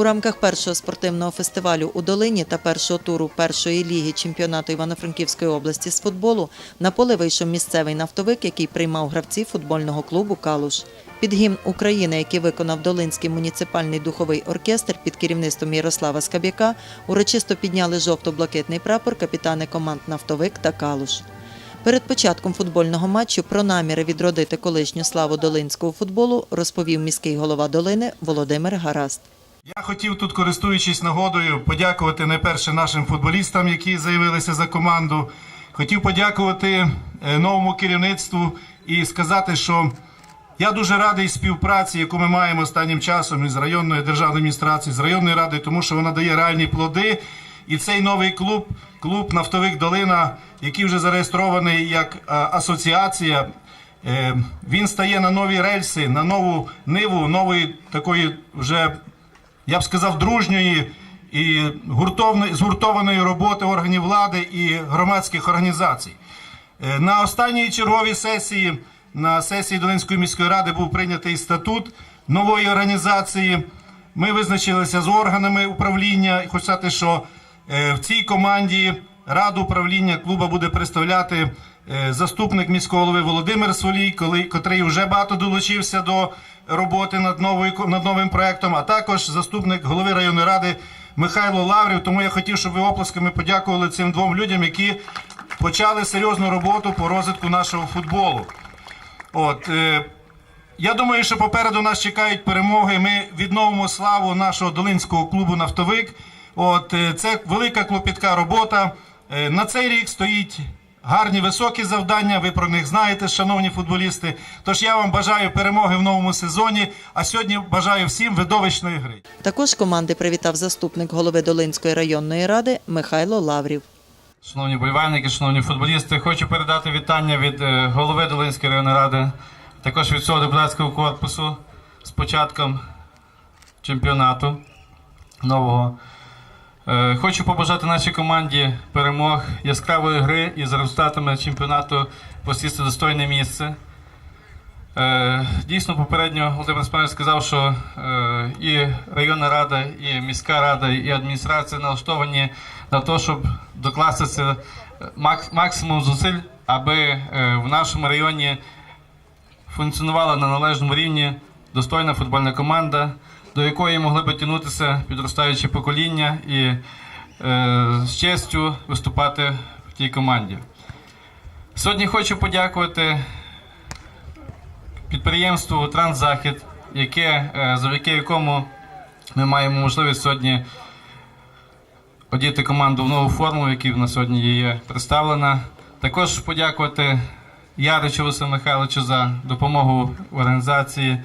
У рамках першого спортивного фестивалю у Долині та першого туру першої ліги чемпіонату Івано-Франківської області з футболу на поле вийшов місцевий нафтовик, який приймав гравців футбольного клубу Калуш. Під гімн України, який виконав Долинський муніципальний духовий оркестр під керівництвом Ярослава Скаб'яка, урочисто підняли жовто-блакитний прапор капітани команд Нафтовик та Калуш. Перед початком футбольного матчу про наміри відродити колишню славу долинського футболу розповів міський голова долини Володимир Гараст. Я хотів тут, користуючись нагодою, подякувати найперше нашим футболістам, які заявилися за команду. Хотів подякувати е, новому керівництву і сказати, що я дуже радий співпраці, яку ми маємо останнім часом із районною державною адміністрацією, з районною радою, тому що вона дає реальні плоди. І цей новий клуб, клуб Нафтовик Долина, який вже зареєстрований як е, асоціація, е, він стає на нові рельси, на нову ниву, нової такої вже я б сказав, дружньої і згуртованої роботи органів влади і громадських організацій. Е, На останній черговій сесії, на сесії Долинської міської ради, був прийнятий статут нової організації. Ми визначилися з органами управління. І Хочу сказати, що е, в цій команді раду управління клуба буде представляти заступник міського голови Володимир Солій, коли, котрий вже багато долучився до роботи над, новою, над новим проектом, а також заступник голови районної ради Михайло Лаврів. Тому я хотів, щоб ви оплесками подякували цим двом людям, які почали серйозну роботу по розвитку нашого футболу. От, е, я думаю, що попереду нас чекають перемоги. Ми відновимо славу нашого долинського клубу Нафтовик. От е, це велика клопітка робота. Е, На цей рік стоїть гарні високі завдання. Ви про них знаєте, шановні футболісти. Тож я вам бажаю перемоги в новому сезоні. А сьогодні бажаю всім видовищної гри. Також команди привітав заступник голови Долинської районної ради Михайло Лаврів. Шановні болівальники, шановні футболісти, хочу передати вітання від е, голови Долинської районної ради, також від всього депутатського корпусу з початком чемпіонату нового. Е, Хочу побажати нашій команді перемог, яскравої гри і за результатами чемпіонату посісти достойне місце. Е, Дійсно, попередньо Володимир Спанович сказав, що е, і районна рада, і міська рада, і адміністрація налаштовані на те, щоб докласти це мак- максимум зусиль, аби в нашому районі функціонувала на належному рівні достойна футбольна команда, до якої могли би тягнутися підростаючі покоління і е, з честю виступати в тій команді. Сьогодні хочу подякувати підприємству Трансзахід, яке, е, завдяки якому ми маємо можливість сьогодні одіти команду в нову форму, яка в нас сьогодні є представлена. Також подякувати Яричу Василю Михайловичу за допомогу в організації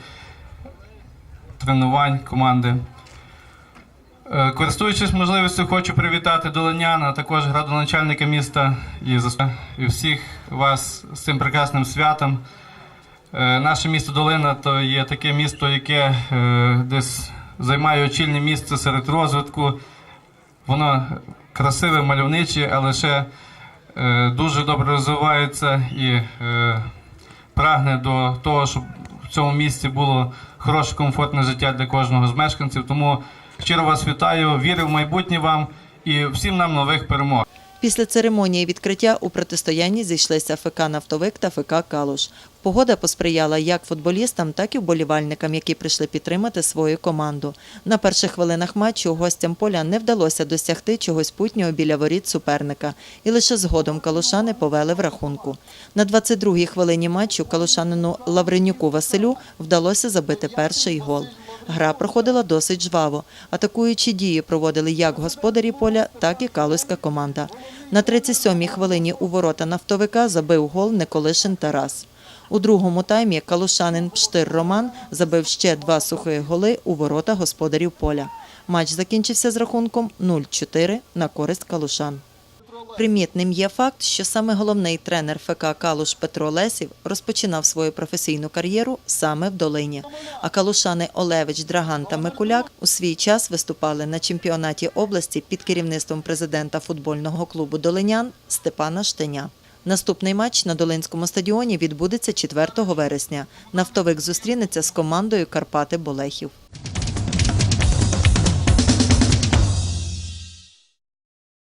тренувань команди. Е, Користуючись можливістю, хочу привітати долинян, а також градоначальника міста і, і всіх вас з цим прекрасним святом. Е, Наше місто Долина то є таке місто, яке е, десь займає очільне місце серед розвитку. Воно красиве, мальовниче, але ще дуже добре розвивається і прагне до того, щоб в цьому місці було хороше, комфортне життя для кожного з мешканців. Тому щиро вас вітаю, вірю в майбутнє вам і всім нам нових перемог. Після церемонії відкриття у протистоянні зійшлися ФК Нафтовик та ФК Калуш. Погода посприяла як футболістам, так і вболівальникам, які прийшли підтримати свою команду. На перших хвилинах матчу гостям поля не вдалося досягти чогось путнього біля воріт суперника, і лише згодом калушани повели в рахунку. На 22-й хвилині матчу калушанину Лавренюку Василю вдалося забити перший гол. Гра проходила досить жваво. Атакуючі дії проводили як господарі поля, так і калузька команда. На 37-й хвилині у ворота нафтовика забив гол Николишин Тарас. У другому таймі калушанин Пштир Роман забив ще два сухих голи у ворота господарів поля. Матч закінчився з рахунком 0-4 на користь калушан. Примітним є факт, що саме головний тренер ФК Калуш Петро Лесів розпочинав свою професійну кар'єру саме в Долині. А калушани Олевич, Драган та Микуляк у свій час виступали на чемпіонаті області під керівництвом президента футбольного клубу Долинян Степана Штеня. Наступний матч на Долинському стадіоні відбудеться 4 вересня. Нафтовик зустрінеться з командою Карпати Болехів.